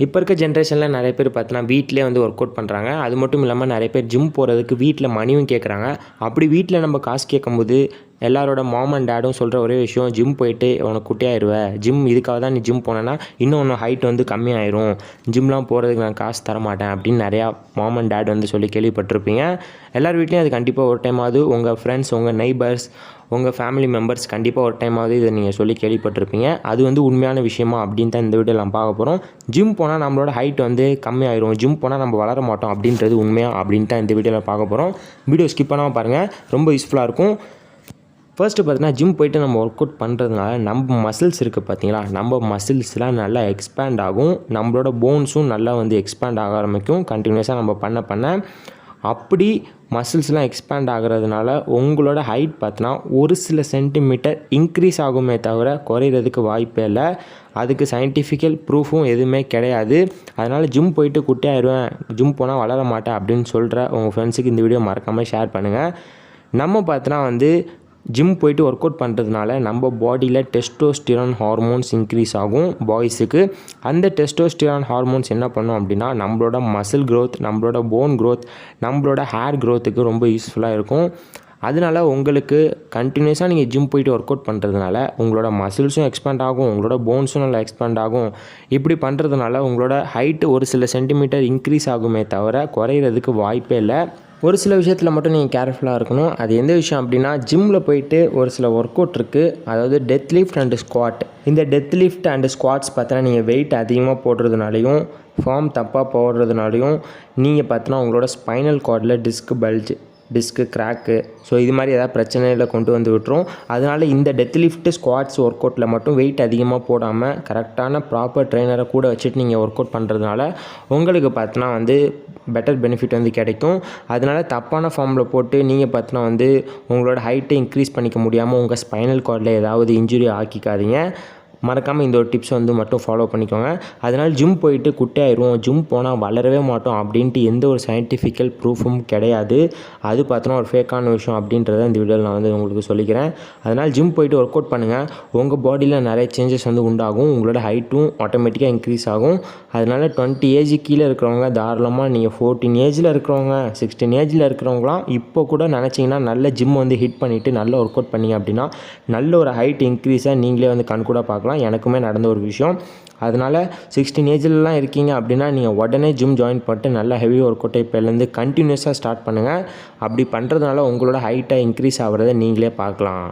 இப்போ இருக்க ஜென்ரேஷனில் நிறைய பேர் பார்த்தீங்கன்னா வீட்டிலே வந்து ஒர்க் அவுட் பண்ணுறாங்க அது மட்டும் இல்லாமல் நிறைய பேர் ஜிம் போகிறதுக்கு வீட்டில் மணியும் கேட்குறாங்க அப்படி வீட்டில் நம்ம காசு கேட்கும்போது எல்லாரோட மாம் அண்ட் டேடும் சொல்கிற ஒரே விஷயம் ஜிம் போயிட்டு உனக்கு குட்டியாயிருவ. ஜிம் இதுக்காக தான் நீ ஜிம் போனேன்னா இன்னும் ஒன்று ஹைட் வந்து கம்மியாயிரும். ஜிம்லாம் போகிறதுக்கு நான் காசு தர மாட்டேன் அப்படின்னு நிறையா மாம் அண்ட் டேட் வந்து சொல்லி கேள்விப்பட்டிருப்பீங்க. எல்லார் வீட்லேயும் அது கண்டிப்பாக ஒரு டைமாவது உங்கள் ஃப்ரெண்ட்ஸ் உங்கள் நெய்பர்ஸ் உங்கள் ஃபேமிலி மெம்பர்ஸ் கண்டிப்பாக ஒரு டைமாவது இதை நீங்கள் சொல்லி கேள்விப்பட்டிருப்பீங்க. அது வந்து உண்மையான விஷயமா அப்படின்னு தான் இந்த வீடியோ நம்ம பார்க்க போகிறோம் ஜிம் போனால் நம்மளோட ஹைட் வந்து கம்மியாயிரும். ஜிம் போனால் நம்ம வளர மாட்டோம் அப்படின்றது உண்மையாக அப்படின்னு தான் இந்த வீடியோவில் பார்க்க போகிறோம் வீடியோ ஸ்கிப் பண்ணாமல் பாருங்கள் ரொம்ப யூஸ்ஃபுல்லாக இருக்கும். ஃபர்ஸ்ட்டு பார்த்தீங்கன்னா ஜிம் போயிட்டு நம்ம ஒர்க் அவுட் பண்ணுறதுனால நம்ம மசில்ஸ் இருக்குது பார்த்தீங்களா? நம்ம மசில்ஸ்லாம் நல்லா எக்ஸ்பேண்ட் ஆகும். நம்மளோட போன்ஸும் நல்லா வந்து எக்ஸ்பேண்ட் ஆக ஆரம்பிக்கும். கண்டினியூஸாக நம்ம பண்ண பண்ண அப்படி மசில்ஸ்லாம் எக்ஸ்பேண்ட் ஆகிறதுனால உங்களோட ஹைட் பார்த்தோன்னா ஒரு சில சென்டிமீட்டர் இன்க்ரீஸ் ஆகுமே தவிர குறையிறதுக்கு வாய்ப்பே இல்லை. அதுக்கு சயின்டிஃபிக்கல் ப்ரூஃபும் எதுவுமே கிடையாது. அதனால் ஜிம் போயிட்டு குட்டியாயிடுவேன் ஜிம் போனால் வளர மாட்டேன் அப்படின்னு சொல்கிற உங்கள் ஃப்ரெண்ட்ஸுக்கு இந்த வீடியோ மறக்காமல் ஷேர் பண்ணுங்கள் நம்ம பார்த்தோன்னா வந்து ஜிம் போயிட்டு ஒர்க் அவுட் பண்ணுறதுனால நம்ம பாடியில் டெஸ்டோஸ்டிரான் ஹார்மோன்ஸ் இன்க்ரீஸ் ஆகும் பாய்ஸுக்கு அந்த டெஸ்டோஸ்டிரான் ஹார்மோன்ஸ் என்ன பண்ணும் அப்படின்னா நம்மளோட மசில் க்ரோத் நம்மளோட போன் க்ரோத் நம்மளோட ஹேர் க்ரோத்துக்கு ரொம்ப யூஸ்ஃபுல்லாக இருக்கும். அதனால உங்களுக்கு கண்டினியூஸாக நீங்கள் ஜிம் போயிட்டு ஒர்க் அவுட் பண்ணுறதுனால உங்களோட மசில்ஸும் எக்ஸ்பேண்ட் ஆகும் உங்களோட போன்ஸும் நல்லா எக்ஸ்பேண்ட் ஆகும். இப்படி பண்ணுறதுனால உங்களோட ஹைட்டு ஒரு சில சென்டிமீட்டர் இன்க்ரீஸ் ஆகுமே தவிர குறையிறதுக்கு வாய்ப்பே இல்லை. ஒரு சில விஷயத்தில் மட்டும் நீங்கள் கேர்ஃபுல்லாக இருக்கணும். அது எந்த விஷயம் அப்படின்னா ஜிம்மில் போயிட்டு ஒரு சில ஒர்க் அவுட் இருக்குது அதாவது டெத் லிஃப்ட் அண்டு ஸ்குவாட் இந்த டெத் லிஃப்ட் அண்டு ஸ்குவாட்ஸ் பார்த்தீங்கன்னா நீங்கள் வெயிட் அதிகமாக போடுறதுனாலையும் ஃபார்ம் தப்பாக போடுறதுனாலையும் நீங்கள் பார்த்தீங்கன்னா உங்களோட ஸ்பைனல் கார்டில் disc bulge disc crack so இது மாதிரி ஏதாவது பிரச்சனையில் கொண்டு வந்து விட்டுரும். அதனால் இந்த டெத் லிஃப்ட் ஸ்குவாட்ஸ் ஒர்க் அவுட்டில் மட்டும் வெயிட் அதிகமாக போடாமல் கரெக்டான ப்ராப்பர் ட்ரைனரை கூட வச்சுட்டு நீங்கள் ஒர்க் அவுட் பண்ணுறதுனால உங்களுக்கு பார்த்தினா வந்து பெட்டர் பெனிஃபிட் வந்து கிடைக்கும். அதனால தப்பான ஃபார்மில் போட்டு நீங்கள் பார்த்தினா வந்து உங்களோட ஹைட்டை இன்க்ரீஸ் பண்ணிக்க முடியாமல் உங்கள் ஸ்பைனல் கார்டில் ஏதாவது இன்ஜுரி ஆக்கிக்காதீங்க. மறக்காமல் இந்த ஒரு டிப்ஸ் வந்து மட்டும் ஃபாலோ பண்ணிக்கோங்க. அதனால் ஜிம் போயிட்டு குட்டையாயிரும் ஜிம் போனால் வளரவே மாட்டோம் அப்படின்ட்டு எந்த ஒரு சயின்டிஃபிக்கல் ப்ரூஃபும் கிடையாது. அது பார்த்தோன்னா ஒரு ஃபேக்கான விஷயம் அப்படின்றத இந்த வீடியோவில் நான் வந்து உங்களுக்கு சொல்லிக்கிறேன். அதனால் ஜிம் போயிட்டு ஒர்க் அவுட் பண்ணுங்கள் உங்கள் பாடியில் நிறைய சேஞ்சஸ் வந்து உண்டாகும். உங்களோட ஹைட்டும் ஆட்டோமேட்டிக்காக இன்க்ரீஸ் ஆகும். அதனால் டுவெண்ட்டி ஏஜ் கீழே இருக்கிறவங்க தாராளமாக நீங்கள் ஃபோர்டீன் ஏஜில் இருக்கிறவங்க சிக்ஸ்டீன் ஏஜில் இருக்கிறவங்களாம் இப்போ கூட நினச்சிங்கன்னா நல்ல ஜிம் வந்து ஹிட் பண்ணிவிட்டு நல்ல ஒர்க் அவுட் பண்ணிங்க அப்படின்னா நல்ல ஒரு ஹைட் இன்க்ரீஸாக நீங்களே வந்து கண்கூட பார்க்கலாம். எனக்குமே நடந்த ஒரு விஷயம். அதனால் சிக்ஸ்டீன் ஏஜ்லலாம் இருக்கீங்க அப்படின்னா நீங்கள் உடனே ஜிம் ஜாயின் பண்ணிட்டு நல்லா ஹெவி ஒர்க் அவுட்டை இப்போலேருந்து கண்டினியூஸாக ஸ்டார்ட் பண்ணுங்கள் அப்படி பண்ணுறதுனால உங்களோட ஹைட்டாக இன்க்ரீஸ் ஆகிறத நீங்களே பார்க்கலாம்.